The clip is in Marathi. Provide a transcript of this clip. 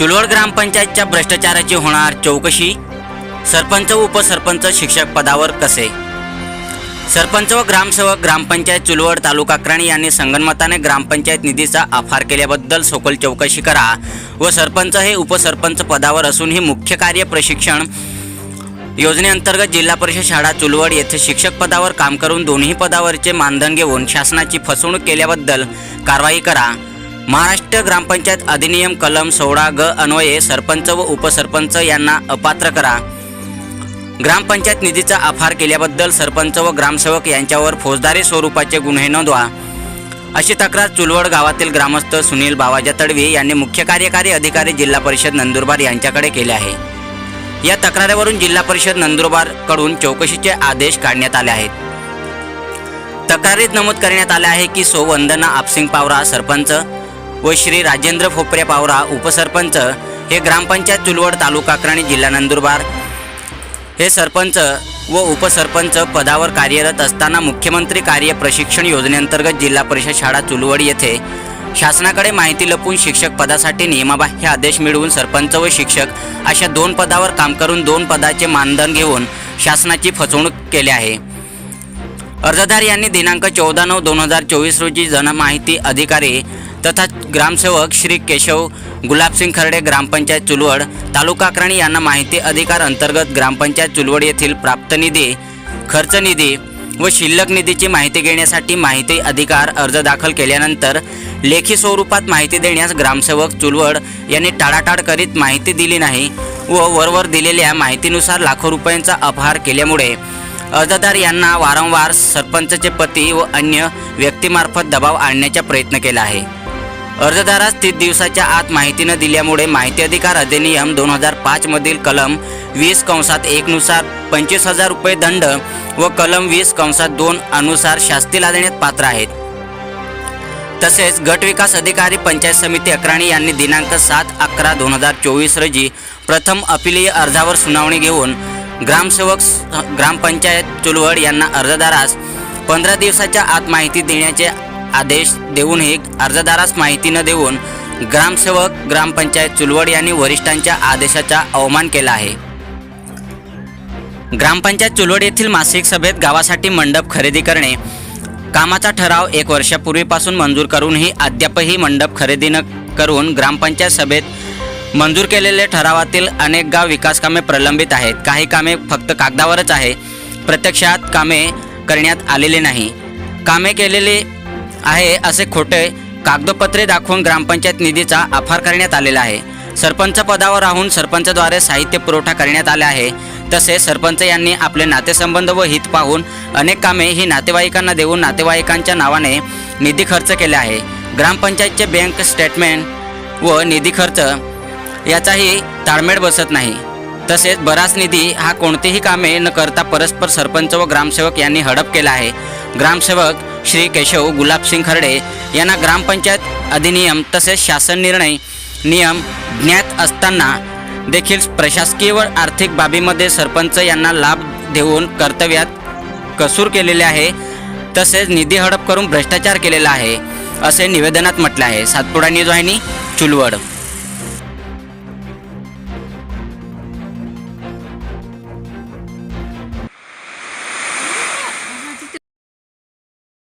चुलवड ग्रामपंचायतच्या भ्रष्टाचाराची होणार चौकशी? सरपंच व उपसरपंच शिक्षक पदावर कसे? सरपंच व ग्रामसेवक ग्रामपंचायत चुलवड तालुका अक्राणी यांनी संगणमताने ग्रामपंचायत निधीचा आभार केल्याबद्दल सखोल चौकशी करा व सरपंच हे उपसरपंच पदावर असून हे मुख्य कार्य प्रशिक्षण योजनेअंतर्गत जिल्हा परिषद शाळा चुलवड येथे शिक्षक पदावर काम करून दोन्ही पदावरचे मानधन घेऊन शासनाची फसवणूक केल्याबद्दल कारवाई करा. महाराष्ट्र ग्रामपंचायत अधिनियम कलम सोळा ग अन्वये सरपंच व उपसरपंच यांना अपात्र करा. ग्रामपंचायत निधीचा अफार केल्याबद्दल सरपंच व ग्रामसेवक यांच्यावर फौजदारी स्वरूपाचे गुन्हे नोंदवा. अशी तक्रार चुलवड गावातील ग्रामस्थ सुनील बावाजा तडवी यांनी मुख्य कार्यकारी अधिकारी जिल्हा परिषद नंदुरबार यांच्याकडे केले आहे. या तक्रारीवरून जिल्हा परिषद नंदुरबारकडून चौकशीचे आदेश काढण्यात आले आहेत. तक्रारीत नमूद करण्यात आले आहे की सो वंदना आपसिंग पावरा सरपंच व श्री राजेंद्र फोपरे पावरा उपसरपंच हे ग्रामपंचायत चुलवड तालुका अक्राणी जिल्हा नंदुरबार. हे सरपंच व उपसरपंच पदावर कार्यरत असताना मुख्यमंत्री कार्य प्रशिक्षण योजनेअंतर्गत जिल्हा परिषद शाळा चुलवड येथे शासनाकडे माहिती लपून शिक्षक पदासाठी नियमाबाह्य आदेश मिळवून सरपंच व शिक्षक अशा दोन पदावर काम करून दोन पदाचे मानधन घेऊन शासनाची फसवणूक केली आहे. अर्जदार यांनी दिनांक चौदा नऊ दोन हजार चोवीस रोजी जनमाहिती अधिकारी तथा ग्रामसेवक श्री केशव गुलाबसिंग खर्डे ग्रामपंचायत चुलवड तालुका अक्राणी यांना माहिती अधिकार अंतर्गत ग्रामपंचायत चुलवड येथील प्राप्त निधी खर्च निधी व शिल्लक निधीची माहिती घेण्यासाठी माहिती अधिकार अर्ज दाखल केल्यानंतर लेखी स्वरूपात माहिती देण्यास ग्रामसेवक चुलवड यांनी टाळाटाळ करीत माहिती दिली नाही व वरवर दिलेल्या माहितीनुसार लाखो रुपयांचा अपहार केल्यामुळे अर्जदार यांना वारंवार सरपंचचे पती व अन्य व्यक्तीमार्फत दबाव आणण्याचा प्रयत्न केला आहे. अर्जदारास तीस दिवसाच्या आत माहिती न दिल्यामुळे माहिती अधिकार अधिनियम दोन हजार पाचमधील कलम वीस कंसात एकनुसार पंचवीस हजार रुपये दंड व कलम वीस कंसात दोन अनुसार शास्ती लादण्यात पात्र आहेत. तसेच गट विकास अधिकारी पंचायत समिती अक्राणी यांनी दिनांक सात अकरा दोन हजार चोवीस रोजी प्रथम अपिलीय अर्जावर सुनावणी घेऊन ग्रामसेवक स- ग्रामपंचायत चुलवड यांना अर्जदारास पंधरा दिवसाच्या आत माहिती देण्याचे आदेश देऊनही अर्जदारास माहिती न देऊन ग्रामसेवक ग्रामपंचायत चुलवड यांनी वरिष्ठांच्या आदेशाचा अवमान केला आहे. ग्रामपंचायत चुलवड येथील मासिक सभेत गावासाठी मंडप खरेदी करणे कामाचा ठराव एक वर्षापूर्वीपासून मंजूर करूनही अद्यापही मंडप खरेदी न करून ग्रामपंचायत सभेत मंजूर केलेले ठरावातील अनेक गाव विकास कामे प्रलंबित आहेत. काही कामे फक्त कागदावरच आहे. प्रत्यक्षात कामे करण्यात आलेली नाही. कामे केलेली आहे असे खोटे कागदपत्रे दाखवून ग्रामपंचायत निधीचा अफार करण्यात आलेला आहे. सरपंच पदावर राहून सरपंचद्वारे साहित्य पुरवठा करण्यात आले आहे. तसेच सरपंच यांनी आपले नातेसंबंध व हित पाहून अनेक कामे ही नातेवाईकांना देऊन नातेवाईकांच्या नावाने निधी खर्च केले आहे. ग्रामपंचायतचे बँक स्टेटमेंट व निधी खर्च याचाही ताळमेळ बसत नाही. तसेच बराच निधी हा कोणतीही कामे न करता परस्पर सरपंच व ग्रामसेवक यांनी हडप केला आहे. ग्रामसेवक श्री केशव गुलाबसिंग खर्डे यांना ग्रामपंचायत अधिनियम तसेच शासन निर्णय नियम ज्ञात असताना देखील प्रशासकीय व आर्थिक बाबीमध्ये सरपंच यांना लाभ देऊन कर्तव्यात कसूर केलेले आहे. तसेच निधी हडप करून भ्रष्टाचार केलेला आहे असे निवेदनात म्हटले आहे. सातपुडा न्यूज वाहिनी चुलवड.